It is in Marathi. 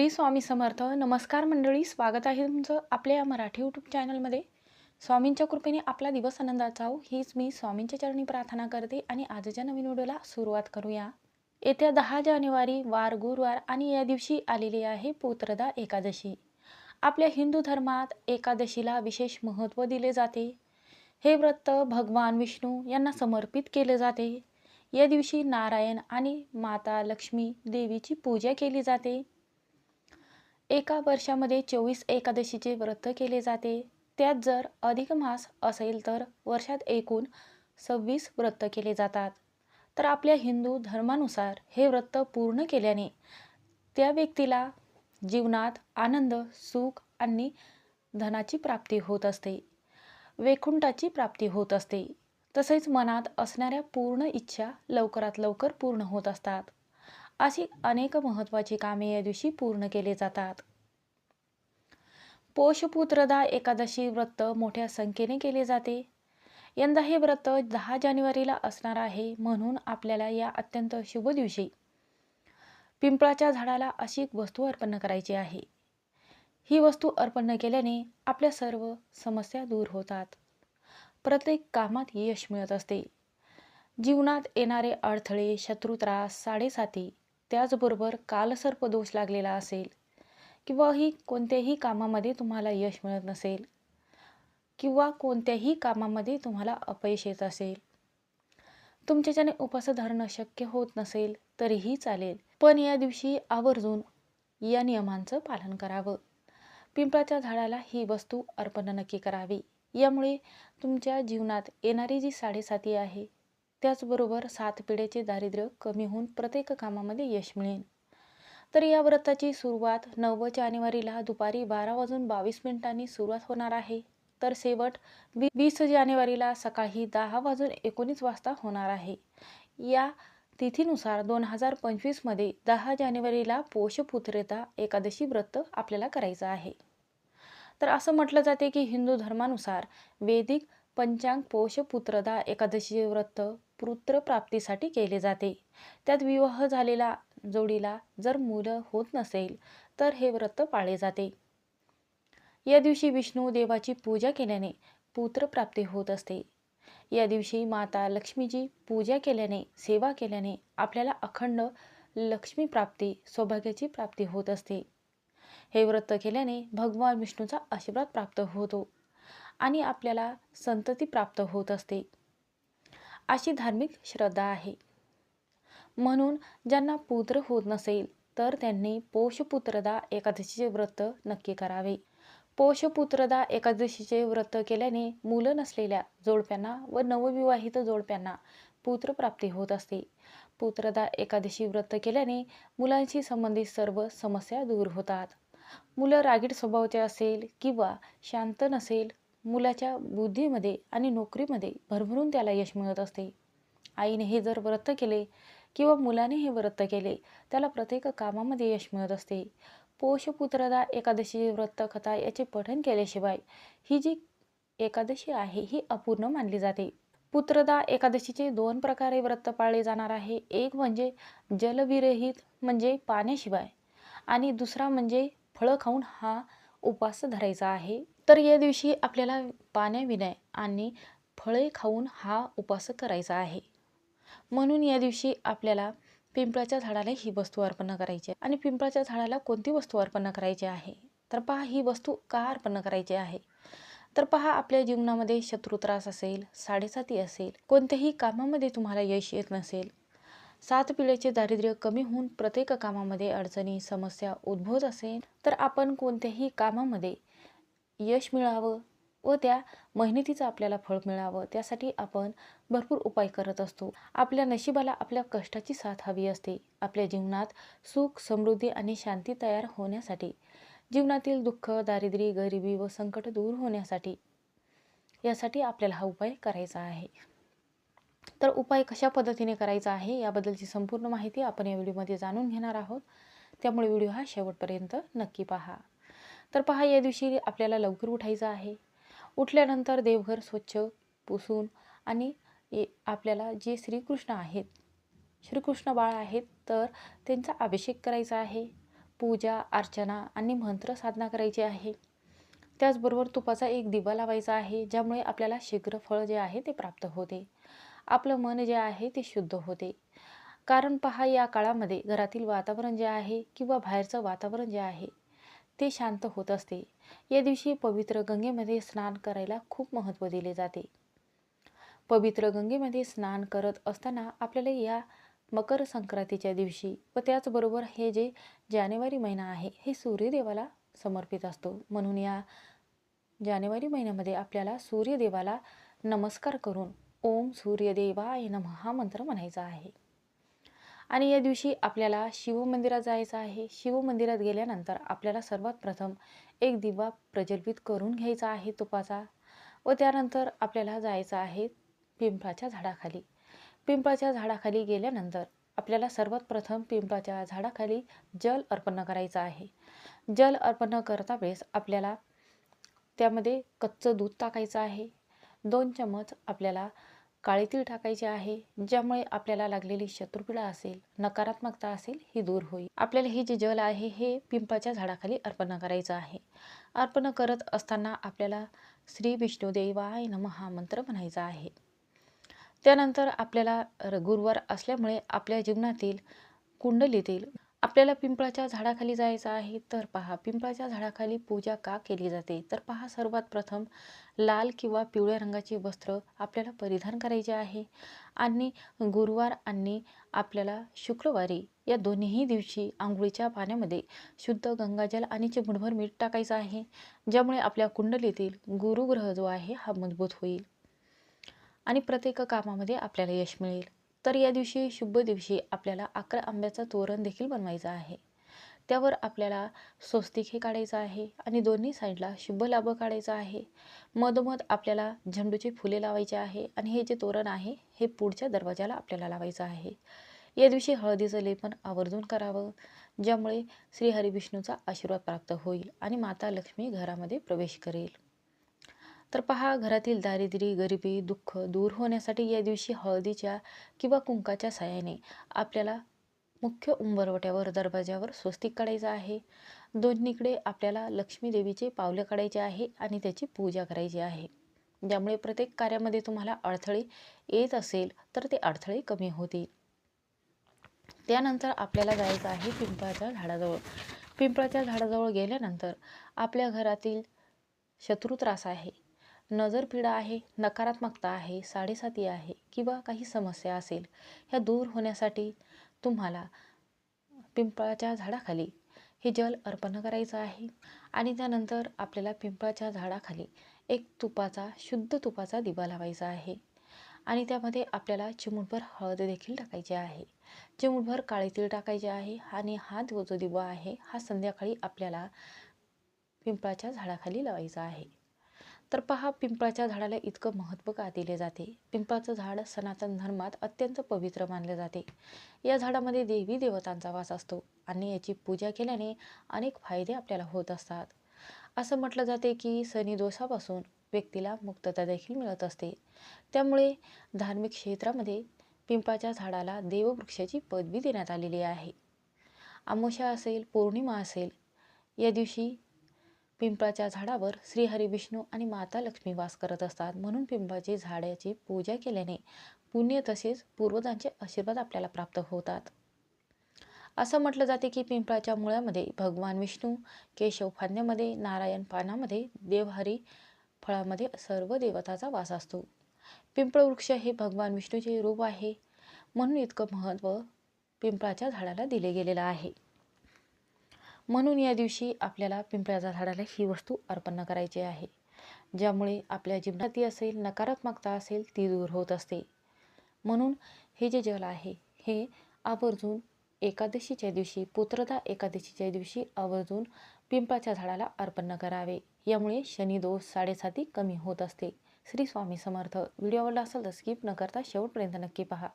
श्री स्वामी समर्थ. नमस्कार मंडळी स्वागत आहे तुमचं आपल्या या मराठी यूट्यूब चॅनलमध्ये स्वामींच्या कृपेने आपला दिवस आनंदाचा हो हीच मी स्वामींच्या चरणी प्रार्थना करते आणि आजच्या नवीन व्हिडिओला सुरुवात करूया. येत्या दहा जानेवारी वार गुरुवार आणि या दिवशी आलेली आहे पुत्रदा एकादशी. आपल्या हिंदू धर्मात एकादशीला विशेष महत्त्व दिले जाते. हे व्रत भगवान विष्णू यांना समर्पित केले जाते. या दिवशी नारायण आणि माता लक्ष्मी देवीची पूजा केली जाते. एका वर्षामध्ये चोवीस एकादशीचे व्रत केले जाते. त्यात जर अधिक मास असेल तर वर्षात एकूण सव्वीस व्रत केले जातात. तर आपल्या हिंदू धर्मानुसार हे व्रत पूर्ण केल्याने त्या व्यक्तीला जीवनात आनंद सुख आणि धनाची प्राप्ती होत असते. वैकुंठाची प्राप्ती होत असते. तसेच मनात असणाऱ्या पूर्ण इच्छा लवकरात लवकर पूर्ण होत असतात. अशी अनेक महत्त्वाची कामे या दिवशी पूर्ण केले जातात. पोषपुत्रदा एकादशी व्रत मोठ्या संख्येने केले जाते. यंदा हे व्रत दहा जानेवारीला असणार आहे म्हणून आपल्याला या अत्यंत शुभ दिवशी पिंपळाच्या झाडाला अशी वस्तू अर्पण करायची आहे. ही वस्तू अर्पण केल्याने आपल्या सर्व समस्या दूर होतात. प्रत्येक कामात यश मिळत असते. जीवनात येणारे अडथळे शत्रुत्रास साडेसाती त्याचबरोबर कालसर्प दोष लागलेला असेल किंवा ही कोणत्याही कामामध्ये तुम्हाला यश मिळत नसेल किंवा कोणत्याही कामामध्ये तुम्हाला अपयश येत असेल. तुमच्याच्याने उपास धरणं शक्य होत नसेल तरीही चालेल. पण या दिवशी आवर्जून या नियमांचं पालन करावं. पिंपळाच्या झाडाला ही वस्तू अर्पण नक्की करावी. यामुळे तुमच्या जीवनात येणारी जी साडेसाती आहे त्याचबरोबर सात पिढ्याचे दारिद्र्य कमी होऊन प्रत्येक कामामध्ये यश मिळेल. तर या व्रताची सुरुवात नऊ जानेवारीला दुपारी बारा वाजून बावीस मिनिटांनी सुरुवात होणार आहे. तर शेवट वीस जानेवारीला सकाळी दहा वाजून एकोणीस वाजता होणार आहे. या तिथीनुसार दोन हजार पंचवीसमध्ये दहा जानेवारीला पोषपुत्रता एकादशी व्रत आपल्याला करायचं आहे. तर असं म्हटलं जाते की हिंदू धर्मानुसार वैदिक पंचांग पोषपुत्रदा एकादशीचे व्रत पुत्रप्राप्तीसाठी केले जाते. त्यात विवाह झालेला जोडीला जर मुलं होत नसेल तर हे व्रत पाळले जाते. या दिवशी विष्णू देवाची पूजा केल्याने पुत्रप्राप्ती होत असते. या दिवशी माता लक्ष्मीची पूजा केल्याने सेवा केल्याने आपल्याला अखंड लक्ष्मी प्राप्ती सौभाग्याची प्राप्ती होत असते. हे व्रत केल्याने भगवान विष्णूचा आशीर्वाद प्राप्त होतो. आणि आपल्याला संतती प्राप्त होत असते. अशी धार्मिक श्रद्धा आहे. म्हणून ज्यांना पुत्र होत नसेल तर त्यांनी पोषपुत्रदा एकादशीचे व्रत नक्की करावे. पोषपुत्रदा एकादशीचे व्रत केल्याने मुलं नसलेल्या जोडप्यांना व नवविवाहित जोडप्यांना पुत्रप्राप्ती होत असते. पुत्रदा एकादशी व्रत केल्याने मुलांशी संबंधित सर्व समस्या दूर होतात. मुलं रागीट स्वभावाचे असेल किंवा शांत नसेल मुलाच्या बुद्धीमध्ये आणि नोकरीमध्ये भरभरून त्याला यश मिळत असते. आईने हे जर व्रत केले किंवा मुलाने हे व्रत केले त्याला प्रत्येक कामामध्ये यश मिळत असते. पोषपुत्रदा एकादशी व्रत कथा याचे पठण केल्याशिवाय ही जी एकादशी आहे ही अपूर्ण मानली जाते. पुत्रदा एकादशीचे दोन प्रकारे व्रत पाळले जाणार आहे. एक म्हणजे जलविरहित म्हणजे पाण्याशिवाय. आणि दुसरा म्हणजे फळं खाऊन हा उपास धरायचा आहे. तर या दिवशी आपल्याला पाण्याविनय आणि फळे खाऊन हा उपास करायचा आहे. म्हणून या दिवशी आपल्याला पिंपळाच्या झाडाला ही वस्तू अर्पण करायची आणि पिंपळाच्या झाडाला कोणती वस्तू अर्पण करायची आहे? तर पहा ही वस्तू का अर्पण करायची आहे? तर पहा आपल्या जीवनामध्ये शत्रुत्रास असेल साडेसाती असेल कोणत्याही कामामध्ये तुम्हाला यश येत नसेल. सात पिढ्याचे दारिद्र्य कमी होऊन प्रत्येक कामामध्ये अडचणी समस्या उद्भवत असेल तर आपण कोणत्याही कामामध्ये यश मिळावं व त्या मेहनतीचं आपल्याला फळ मिळावं त्यासाठी आपण भरपूर उपाय करत असतो. आपल्या नशिबाला आपल्या कष्टाची साथ हवी असते. आपल्या जीवनात सुख समृद्धी आणि शांती तयार होण्यासाठी जीवनातील दुःख दारिद्र्य गरिबी व संकट दूर होण्यासाठी यासाठी आपल्याला हा उपाय करायचा आहे. तर उपाय कशा पद्धतीने करायचा आहे याबद्दलची संपूर्ण माहिती आपण या व्हिडिओमध्ये जाणून घेणार आहोत. त्यामुळे व्हिडिओ हा शेवटपर्यंत नक्की पहा. तर पहा या दिवशी आपल्याला लवकर उठायचं आहे. उठल्यानंतर देवघर स्वच्छ पुसून आणि आपल्याला जे श्रीकृष्ण आहेत श्रीकृष्ण बाळ आहेत तर त्यांचा अभिषेक करायचा आहे. पूजा अर्चना आणि मंत्र साधना करायची आहे. त्याचबरोबर तुपाचा एक दिवा लावायचा आहे ज्यामुळे आपल्याला शीघ्र फळ जे आहे ते प्राप्त होते. आपलं मन जे आहे ते शुद्ध होते. कारण पहा या काळामध्ये घरातील वातावरण जे आहे किंवा बाहेरचं वातावरण जे आहे ते शांत होत असते. या दिवशी पवित्र गंगेमध्ये स्नान करायला खूप महत्त्व दिले जाते. पवित्र गंगेमध्ये स्नान करत असताना आपल्याला या मकर संक्रांतीच्या दिवशी व त्याचबरोबर हे जे जानेवारी महिना आहे हे सूर्यदेवाला समर्पित असतो. म्हणून या जानेवारी महिन्यामध्ये आपल्याला सूर्यदेवाला नमस्कार करून ओम सूर्यदेवाय नम हा मंत्र म्हणायचा आहे. आणि या दिवशी आपल्याला शिवमंदिरात जायचं आहे. शिवमंदिरात गेल्यानंतर आपल्याला सर्वात प्रथम एक दिवा प्रज्वलित करून घ्यायचा आहे तुपाचा व त्यानंतर आपल्याला जायचं आहे पिंपळाच्या झाडाखाली. पिंपळाच्या झाडाखाली गेल्यानंतर आपल्याला सर्वात प्रथम पिंपळाच्या झाडाखाली जल अर्पण करायचं आहे. जल अर्पण करता वेळेस आपल्याला त्यामध्ये कच्चं दूध टाकायचं आहे. दोन चमच आपल्याला काळे तीळ टाकायचे आहे ज्यामुळे आपल्याला लागलेली शत्रुपीडा असेल नकारात्मकता असेल ही दूर होईल. आपल्याला हे जे जल आहे हे पिंपाच्या झाडाखाली अर्पण करायचं आहे. अर्पण करत असताना आपल्याला श्री विष्णुदेवाय नम हा मंत्र म्हणायचा आहे. त्यानंतर आपल्याला गुरुवार असल्यामुळे आपल्या जीवनातील कुंडलीतील आपल्याला पिंपळाच्या झाडाखाली जायचं आहे तर पहा पिंपळाच्या झाडाखाली पूजा का केली जाते? तर पहा सर्वात प्रथम लाल किंवा पिवळ्या रंगाची वस्त्र आपल्याला परिधान करायचे आहे आणि गुरुवार आणि आपल्याला शुक्रवारी या दोन्हीही दिवशी आंघोळीच्या पाण्यामध्ये शुद्ध गंगाजल आणि चिमूटभर मीठ टाकायचं आहे ज्यामुळे आपल्या कुंडलीतील गुरुग्रह जो आहे हा मजबूत होईल आणि प्रत्येक कामामध्ये आपल्याला यश मिळेल. तर या दिवशी शुभ दिवशी आपल्याला अकरा आंब्याचं तोरण देखील बनवायचं आहे. त्यावर आपल्याला स्वस्तिक हे काढायचं आहे आणि दोन्ही साईडला शुभ लाभ काढायचा आहे. मधोमध आपल्याला झेंडूची फुले लावायची आहे आणि हे जे तोरण आहे हे पुढच्या दरवाजाला आपल्याला लावायचं आहे. या दिवशी हळदीचं लेपन आवर्जून करावं ज्यामुळे श्री हरिविष्णूचा आशीर्वाद प्राप्त होईल आणि माता लक्ष्मी घरामध्ये प्रवेश करेल. तर पहा घरातील दारिद्र्य गरिबी दुःख दूर होण्यासाठी या दिवशी हळदीच्या किंवा कुंकाच्या साह्याने आपल्याला मुख्य उंबरवट्यावर दरवाज्यावर स्वस्तिक काढायचं आहे. दोन्हीकडे आपल्याला लक्ष्मी देवीचे पावले काढायचे आहे आणि त्याची पूजा करायची आहे. ज्यामुळे प्रत्येक कार्यामध्ये तुम्हाला अडथळे येत असेल तर ते अडथळे कमी होतील. त्यानंतर आपल्याला जायचं आहे पिंपळाच्या झाडाजवळ. पिंपळाच्या झाडाजवळ गेल्यानंतर आपल्या घरातील शत्रू त्रास आहे. नजरपिडा आहे नकारात्मकता आहे साडेसाती आहे किंवा काही समस्या असेल ह्या दूर होण्यासाठी तुम्हाला पिंपळाच्या झाडाखाली हे जल अर्पण करायचं आहे आणि त्यानंतर आपल्याला पिंपळाच्या झाडाखाली एक तुपाचा शुद्ध तुपाचा दिवा लावायचा आहे आणि त्यामध्ये आपल्याला चिमूटभर हळद देखील टाकायची आहे. चिमूटभर काळे तीळ टाकायचे आहे आणि हा जो दिवा आहे हा संध्याकाळी आपल्याला पिंपळाच्या झाडाखाली लावायचा आहे. तर पहा पिंपळाच्या झाडाला इतकं महत्त्व का दिले जाते? पिंपळाचं झाड सनातन धर्मात अत्यंत पवित्र मानले जाते. या झाडामध्ये देवी देवतांचा वास असतो आणि याची पूजा केल्याने अनेक फायदे आपल्याला होत असतात. असं म्हटलं जाते की शनी दोषापासून व्यक्तीला मुक्तता देखील मिळत असते. त्यामुळे धार्मिक क्षेत्रामध्ये पिंपळाच्या झाडाला देववृक्षाची पदवी देण्यात आलेली आहे. अमोशा असेल पौर्णिमा असेल या दिवशी पिंपळाच्या झाडावर श्रीहरी विष्णू आणि माता लक्ष्मी वास करत असतात. म्हणून पिंपळाची झाडाची पूजा केल्याने पुण्य तसेच पूर्वजांचे आशीर्वाद आपल्याला प्राप्त होतात. असं म्हटलं जाते की पिंपळाच्या मुळामध्ये भगवान विष्णू केशव फांद्यामध्ये नारायण पानामध्ये देवहरी फळामध्ये सर्व देवताचा वास असतो. पिंपळ वृक्ष हे भगवान विष्णूचे रूप आहे. म्हणून इतकं महत्त्व पिंपळाच्या झाडाला दिले गेलेलं आहे. म्हणून या दिवशी आपल्याला पिंपळाच्या झाडाला ही वस्तू अर्पण करायची आहे. ज्यामुळे आपल्या जीवनात असेल नकारात्मकता असेल ती दूर होत असते. म्हणून हे जे जल आहे हे आवर्जून एकादशीच्या दिवशी पुत्रदा एकादशीच्या दिवशी आवर्जून पिंपळाच्या झाडाला अर्पण करावे. यामुळे शनिदोष साडेसाती कमी होत असते. श्री स्वामी समर्थ. व्हिडिओ आवडला असेल तर स्किप न करता शेवटपर्यंत नक्की पहा.